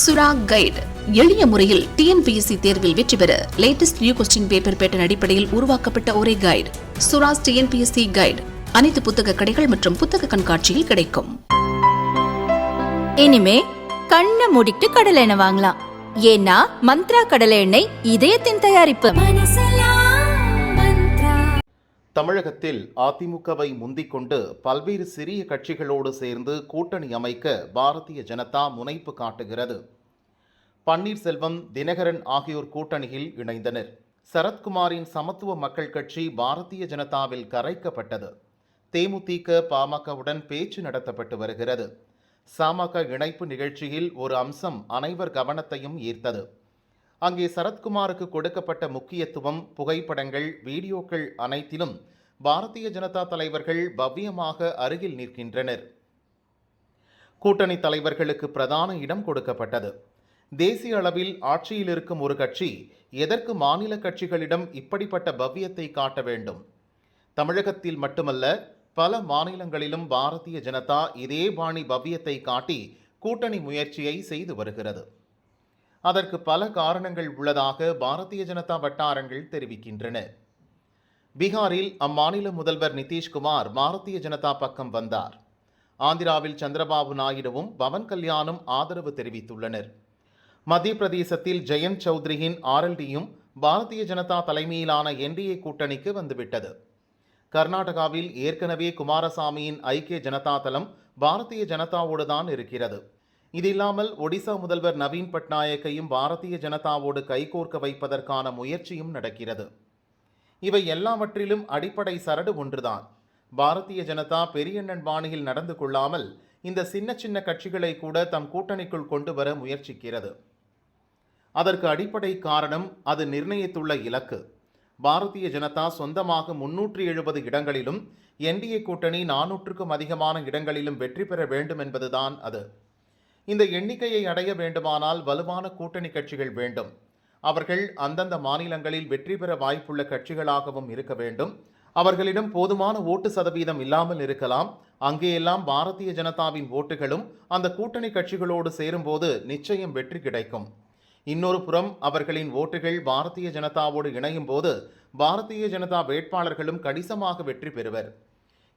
சுரா கைடு. எளிய முறையில் டிஎன்பிஎஸ்சி தேர்வில் வெற்றி பெற latest new question paper pattern அடிப்படையில் உருவாக்கப்பட்ட ஒரே கைடு சுராஸ் டிஎன்பிஎஸ்சி கைடு அனைத்து புத்தக கடைகள் மற்றும் புத்தக கண்காட்சியில் கிடைக்கும். இனிமே கண்ணை மூடிட்டு கடலை எண்ணெய் வாங்கலாம். ஏன்னா மந்த்ரா கடலை எண்ணெய் இதயத்தின் தயாரிப்பு. தமிழகத்தில் அதிமுகவை முந்திக் கொண்டு பல்வேறு சிறிய கட்சிகளோடு சேர்ந்து கூட்டணி அமைக்க பாரதிய ஜனதா முனைப்பு காட்டுகிறது. பன்னீர்செல்வம் தினகரன் ஆகியோர் கூட்டணியில் இணைந்தனர். சரத்குமாரின் சமத்துவ மக்கள் கட்சி பாரதிய ஜனதாவில் கரைக்கப்பட்டது. தேமுதிக பாமகவுடன் பேச்சு நடத்தப்பட்டு வருகிறது. சமக இணைப்பு நிகழ்ச்சியில் ஒரு அம்சம் அனைவர் கவனத்தையும் ஈர்த்தது. அங்கே சரத்குமாருக்கு கொடுக்கப்பட்ட முக்கியத்துவம் புகைப்படங்கள் வீடியோக்கள் அனைத்திலும் பாரதிய ஜனதா தலைவர்கள் பவ்யமாக அருகில் நிற்கின்றனர். கூட்டணி தலைவர்களுக்கு பிரதான இடம் கொடுக்கப்பட்டது. தேசிய அளவில் ஆட்சியில் இருக்கும் ஒரு கட்சி எதற்கு மாநில கட்சிகளிடம் இப்படிப்பட்ட பவ்யத்தை காட்ட வேண்டும்? தமிழகத்தில் மட்டுமல்ல பல மாநிலங்களிலும் பாரதிய ஜனதா இதே பாணி பவ்யத்தை காட்டி கூட்டணி முயற்சியை செய்து வருகிறது. அதற்கு பல காரணங்கள் உள்ளதாக பாரதிய ஜனதா வட்டாரங்கள் தெரிவிக்கின்றன. பீகாரில் அம்மாநில முதல்வர் நிதிஷ்குமார் பாரதிய ஜனதா பக்கம் வந்தார். ஆந்திராவில் சந்திரபாபு நாயுடுவும் பவன் கல்யாணும் ஆதரவு தெரிவித்துள்ளனர். மத்திய பிரதேசத்தில் ஜெயந்த் சௌத்ரியின் ஆர்எல்டியும் பாரதிய ஜனதா தலைமையிலான என்டிஏ கூட்டணிக்கு வந்துவிட்டது. கர்நாடகாவில் ஏற்கனவே குமாரசாமியின் ஐக்கிய ஜனதா தளம் பாரதிய ஜனதாவோடு தான் இருக்கிறது. இது இல்லாமல் ஒடிசா முதல்வர் நவீன் பட்நாயக்கையும் பாரதிய ஜனதாவோடு கைகோர்க்க வைப்பதற்கான முயற்சியும் நடக்கிறது. இவை எல்லாவற்றிலும் அடிப்படை சரடு ஒன்றுதான். பாரதிய ஜனதா பெரியண்ணன் பாணியில் நடந்து கொள்ளாமல் இந்த சின்ன சின்ன கட்சிகளை கூட தம் கூட்டணிக்குள் கொண்டு வர முயற்சிக்கிறது. அதற்கு அடிப்படை காரணம் அது நிர்ணயித்துள்ள இலக்கு. பாரதிய ஜனதா சொந்தமாக முன்னூற்றி எழுபது இடங்களிலும் என்டிஏ கூட்டணி நானூற்றுக்கும் அதிகமான இடங்களிலும் வெற்றி பெற வேண்டும் என்பதுதான் அது. இந்த எண்ணிக்கையை அடைய வேண்டுமானால் வலுவான கூட்டணி கட்சிகள் வேண்டும். அவர்கள் அந்தந்த மாநிலங்களில் வெற்றி பெற வாய்ப்புள்ள கட்சிகளாகவும் இருக்க வேண்டும். அவர்களிடம் போதுமான ஓட்டு சதவீதம் இல்லாமல் இருக்கலாம். அங்கேயெல்லாம் பாரதிய ஜனதாவின் ஓட்டுகளும் அந்த கூட்டணி கட்சிகளோடு சேரும்போது நிச்சயம் வெற்றி கிடைக்கும். இன்னொரு புறம் அவர்களின் ஓட்டுகள் பாரதிய ஜனதாவோடு இணையும் போது பாரதிய ஜனதா வேட்பாளர்களும் கணிசமாக வெற்றி பெறுவர்.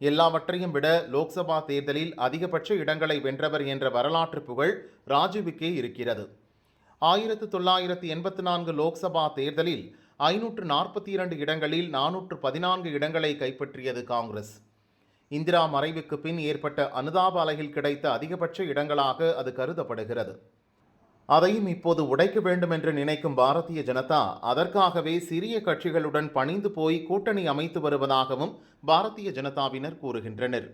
எல்லாவற்றையும் விட லோக்சபா தேர்தலில் அதிகபட்ச இடங்களை வென்றவர் என்ற வரலாற்று புகழ் ராஜீவுக்கே இருக்கிறது. ஆயிரத்து தொள்ளாயிரத்து எண்பத்து நான்கு லோக்சபா தேர்தலில் ஐநூற்று நாற்பத்தி இரண்டு இடங்களில் நானூற்று பதினான்கு இடங்களை கைப்பற்றியது காங்கிரஸ். இந்திரா மறைவுக்கு பின் ஏற்பட்ட அனுதாப அலையில் கிடைத்த அதிகபட்ச இடங்களாக அது கருதப்படுகிறது. அதையும் இப்போது உடைக்க வேண்டும் என்று நினைக்கும் பாரதிய ஜனதா அதற்காகவே சிறிய கட்சிகளுடன் பணிந்து போய் கூட்டணி அமைத்து வருவதாகவும் பாரதிய ஜனதாவினர் கூறுகின்றனர்.